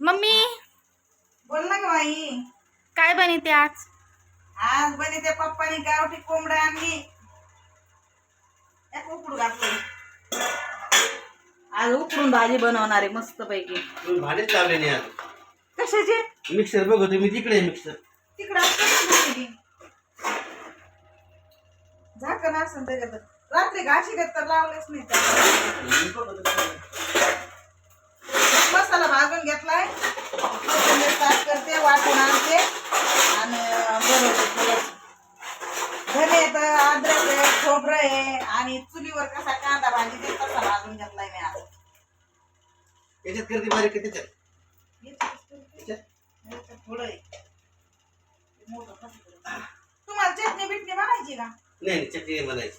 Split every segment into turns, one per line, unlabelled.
Mummy?
बोल ना ग बाई.
काय बनवते आज?
आज बने त्या पप्पानी गावठी कोंबड्या आणली. एक उकडू घातलं. आज उकडून भाजी बनवणार आहे मस्त पैकी
तुम्ही भांडेच लावले नाही आज.
कशाचे?
मिक्सर बघतो मी तिकडे मिक्सर.
तिकडं झाकण असं त्याच्यात. रात्री घाशी घेत तर लावलेच नाही त्याला. मसाला भाजून घेतलाय. कोथिंबीर साफ करते वाटून आणते. आणि बनवते. धने तर अद्रक आहे खोबरं आहे आणि चुलीवर कसा कांदा भाजी तसा भाजून घेतलाय मी आज.
त्याच्यात करते बारीक त्याच्यात.
याच्यात थोडं आहे. मोठं कसं? तुम्हाला चटणी बिटणी बनायची का?
नाही नाही, चटणी बनायची.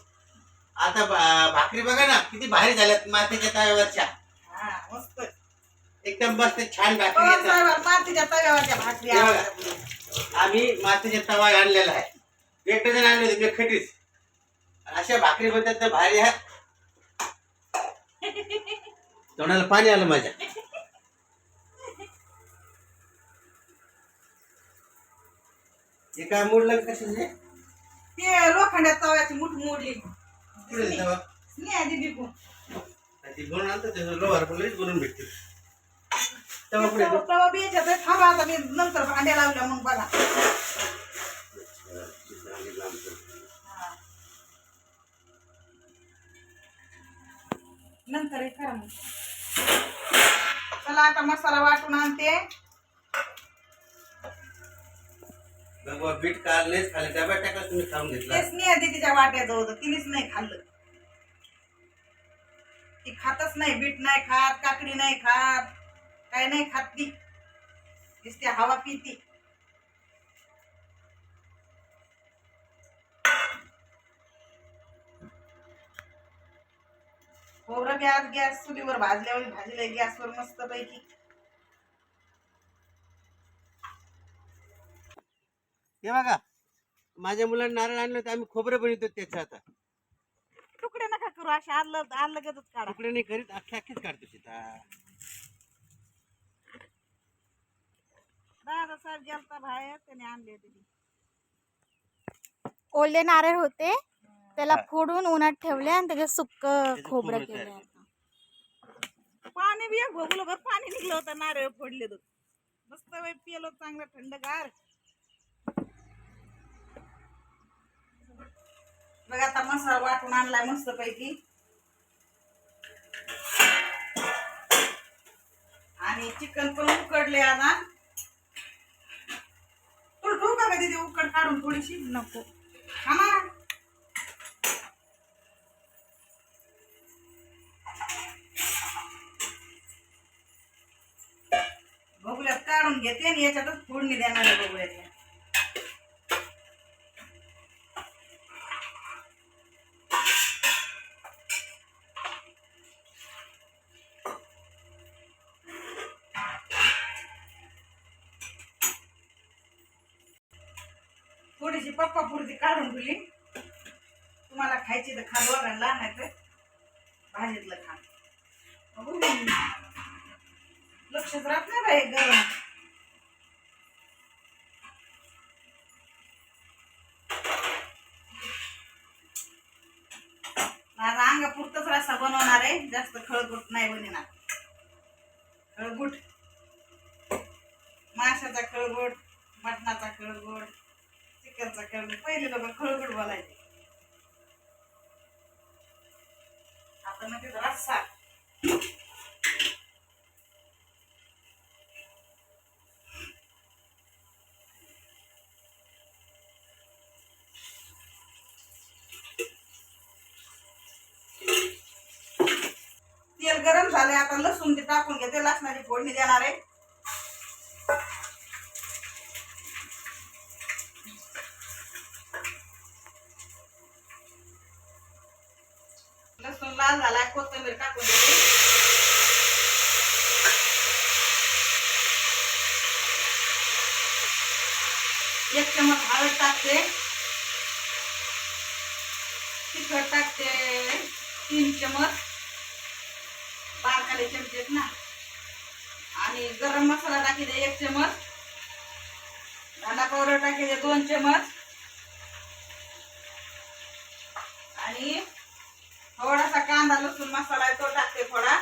आता भाकरी बघा ना किती भारी झाल्यात मातीच्या तव्यावरच्या.
हा मस्त.
एकदम मस्त छान भाकरी येतात.
साहेब मातीच्या तव्यावरच्या भाकरी
हे बघा.
आवडतात.
आम्ही मातीच्या तवा आणलेला आहे. एक डझन आणले होते मी खटीच अशा भाकरी बनतात तर भारी आहे. तोंडाला पाणी आलं माझ्या. हे काय मोडलं कशाचे
ते लोखंडात तव्याची मुठ मोडली.
कुठे तवा?
स्नेहा दिदी कोण
ती बनवून लोहार पण लगेच बनवून भेटते तवा?
तवा बी याच्यात आहे. थांबा आता मी नंतर भांड्या लावल्या मग बघा. नंतर हे करा मग. चला आता मसाला वाटून आणते.
बाबा बीट खाल्ले. तुम्ही खाऊन घेतला.
ते स्नेहा दिदीच्या वाट्यात होतं. तिनेच नाही खाल्लं. ती खातच नाही बीट नाही खात काकडी नाही खात. काय नाही खात ती नुसती हवा पिती. खोबरं गॅस गॅस चुलीवर भाजल्यावर भाजले गॅसवर मस्त पैकी
हे बघा माझ्या मुलांना नारळ आणलं तर आम्ही खोबरं बनवतो त्याचं आता.
तुकडे नका करू असे आलं आलं गतच काढा.
तुकडे नाही करीत अख्खे अख्खेच काढतो सीता
दादा साहेब गेलता बाहेर त्याने आणले होते
ओले नारळ होते त्याला
हा.
फोडून उन्हात ठेवले आणि त्याचे सुक्क खोबरं
खोबरं
केलं.
तयार
आता.
पाणी बी एक भोगलं भर पाणी निघलं होतं नारळ फोडले तर. मस्त वेळ पिलो चांगलं थंडगार. बघा आता मसाला वाटून आणलाय मस्त पैकी आणि चिकन पण उकडले आता तुला ठेवू का तिथे उकड काढून थोडीशी
नको.
हा बघूयात काढून घेते आणि याच्यातच फोडणी देणार आहे बघूयाच्या थोडीशी पप्पा पुरती काढून दिली. तुम्हाला खायची तर खा दोघांना नाही तर भाजीतलं खा. लक्षात राहत नाही बाई गरम. माझा अंग पुरतच रस्सा बनवणार आहे. जास्त खळगुट नाही बनणार खळगुट. माशाचा खळगुट मटणाचा खळगुट. करता खळगुट पहिले लोक खळगुट बोलायचे. आता म्हणजे रस्सा तेल गरम झाले आता लसूण ते टाकून घेते लसणाची फोडणी देणार आहे लसूण लाल झाला कोथिंबीर टाकून देते एक चमच हळद टाकते तिखट टाकते तीन चमच बारकाले चमचे आहेत ना आणि गरम मसाला टाकी दे एक चमच. धना पावडर टाकी दे दोन चमच. आणि थोडासा कांदा लसूण मसाला आहे तो टाकते थोडा.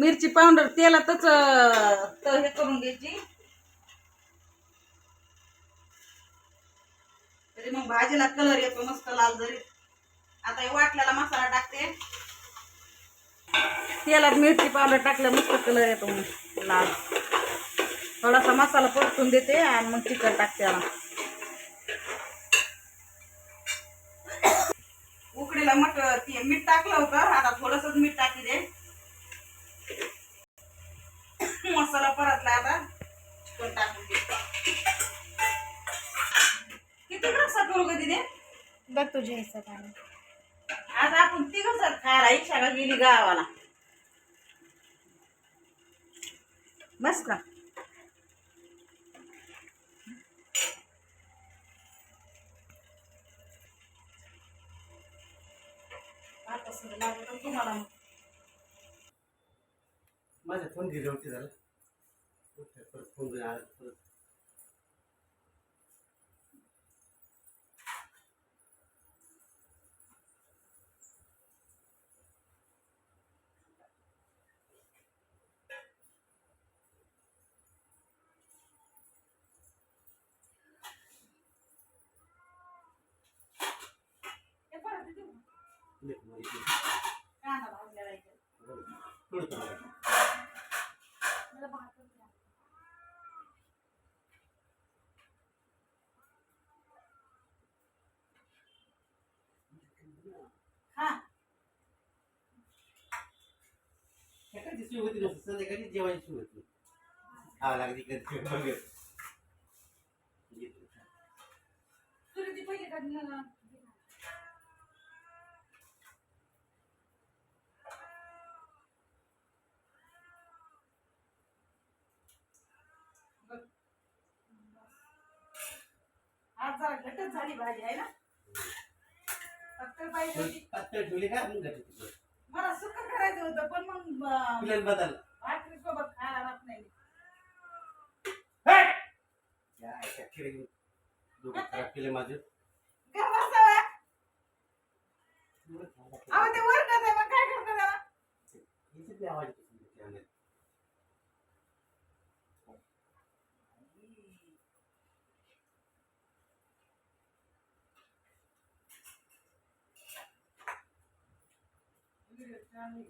मिरची पावडर तेलातच हे करून घ्यायची. तरी मग भाजीला कलर येतो मस्त लाल जरी. आता हे वाटल्याला मसाला टाकते. तेलात मिरची पावडर टाकलं मस्त कलर येतो मग लाल. थोडासा मसाला परतून देते आणि मग चिकन टाकते उकडीला मट मीठ टाकलं होतं आता थोडस मीठ टाकी दे. मसाला परतला आता. चिकन टाकून किती रस्सा करू कधी दे
बघ तुझ्या हिशोबाने.
आज आपण तिघच खायला इच्छा गेली गावाला. बस का? आता सगळं लागतं तुम्हाला
फोन गेले होते झालं परत फोन घेऊन आला परत
हे परत देऊ का?
लेक माहिती.
कांदा भाजलेला आहे इथे.
थोडं थोडं.
मला भाकर द्या.
हा
सकाळची सोय होती नसतं संध्याकाळी जेवायची सोय होती लागली वगैरे.
तुला ती पहिले. आज जरा घटच झाली भाजी आहे ना फक्त पाहिजे होती
पातळ ठेवली का मग घातली तिकडे.
मला करायचं होतं पण मग
बदल.
भाकरी सोबत खायला राहत नाही.
या ऐका खेळ घेऊन. दोघं खराब केले माझे.
का बसावं? अहो ते वर आहे मग काय करता त्याला?
याच्यातले आवाज येतो
ते